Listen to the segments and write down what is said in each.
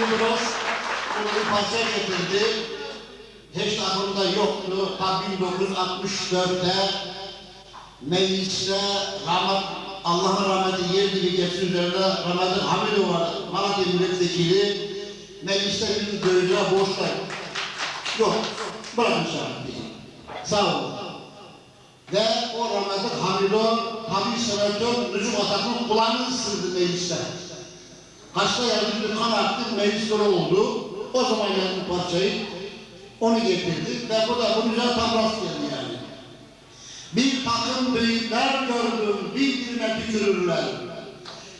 Bunu bir parça getirdi. Hiç aklımda yoktu. Ta 1964'te mecliste rahmet, Allah'ın rahmeti yer gibi geçsin üzerinde rahmetli Hamidov var. Malatya milletvekili. Mecliste bir dövücüye boşlar. Yok. Bırakın şahit. Sağ olun. Ve o rahmetli Hamidov tabi senatör Nücum Atak'ın kulağını ısırdı mecliste. Kaçta yardım bir kan aktı, meclis oldu. O zaman yazdım parçayı. Onu getirdi ve bu da bu güzel tam rast geldi yani. Bir takım büyükler gördüm, birbirine tükürürler.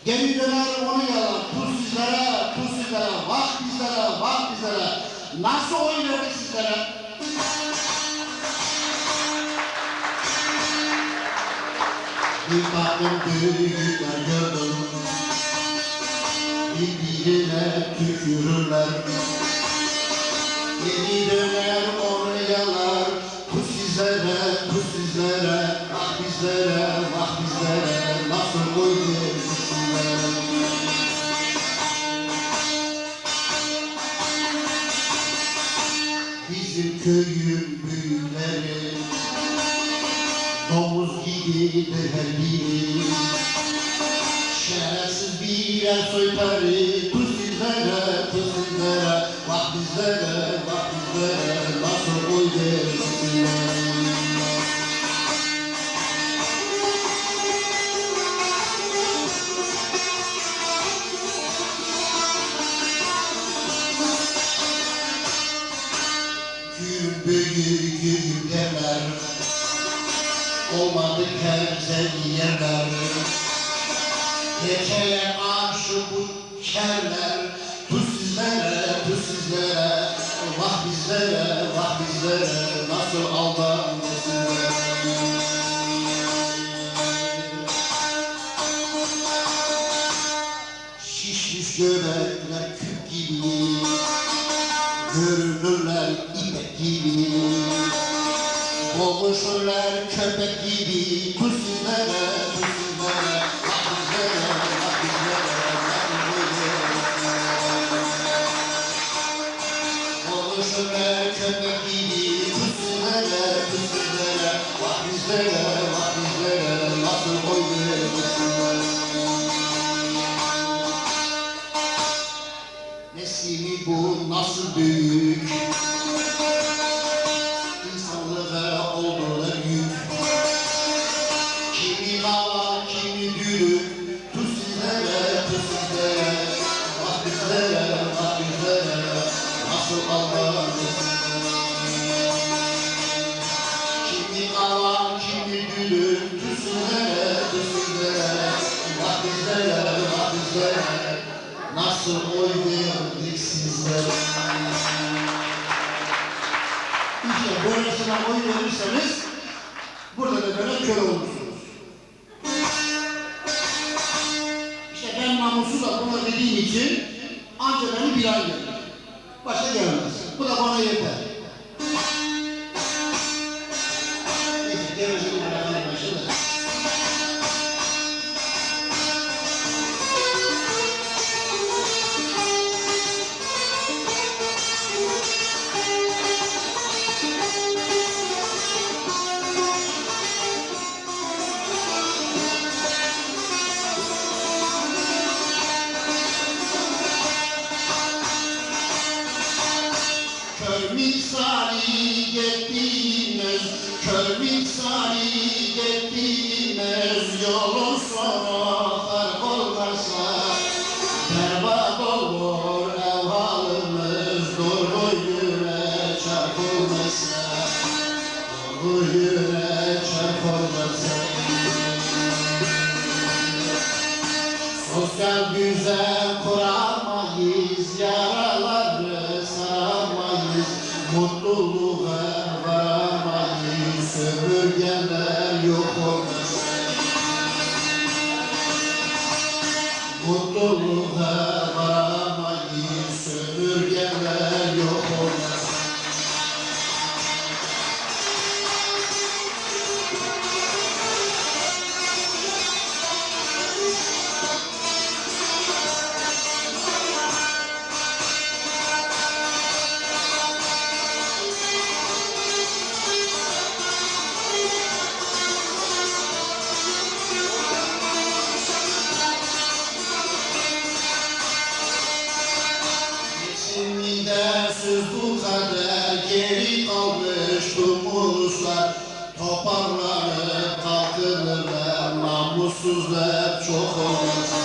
Gemi döner onu yalar, tuz sizlere, tuz sizlere, vah bizlere, vah bizlere. Nasıl oy sizlere? Bir takım büyükler gördüm, birbirine tükürürler. Geri döner onu yalar, tuz sizlere, tuz sizlere, vah bizlere, vah bizlere, nasıl koydu sizlere. Bizim köyün büyükleri, بازدید پرندی شهر از بیرفت پره olmadı kerzel yerler. Geçeye karşı bu kerler, tuz sizlere, tuz sizlere, vah bizlere, vah bizlere, nasıl aldandı. Şişmiş göbekler küp gibi, görünürler ipek gibi. Boğuşurlar köpek gibi, vah bizlere, nasıl böyle. Boğuşurlar köpek gibi, vah bizlere, vah bizlere, nasıl boy verirsinler. Nesimi bu nasıl büyük İşte böylesine oy verirseniz burada da böyle kör olursunuz. İşte ben namussuz bunu dediğim için anca beni bir gelir. Başka gelmez. Bu da bana yeter. Gittiğimiz, kör misali gittiğimiz yolun sonu fark olmazsa berbat olur ev halimiz doğru yüre çarpılmazsa doğru yüre çarpılmazsa Sosyal güzel kuramayız, yaraları saramayız, mutluluğa varamayız, sömürgeler yok olmaz. Mutluluğa Toparlanıp kalkınırlar, namussuzlar çok olur.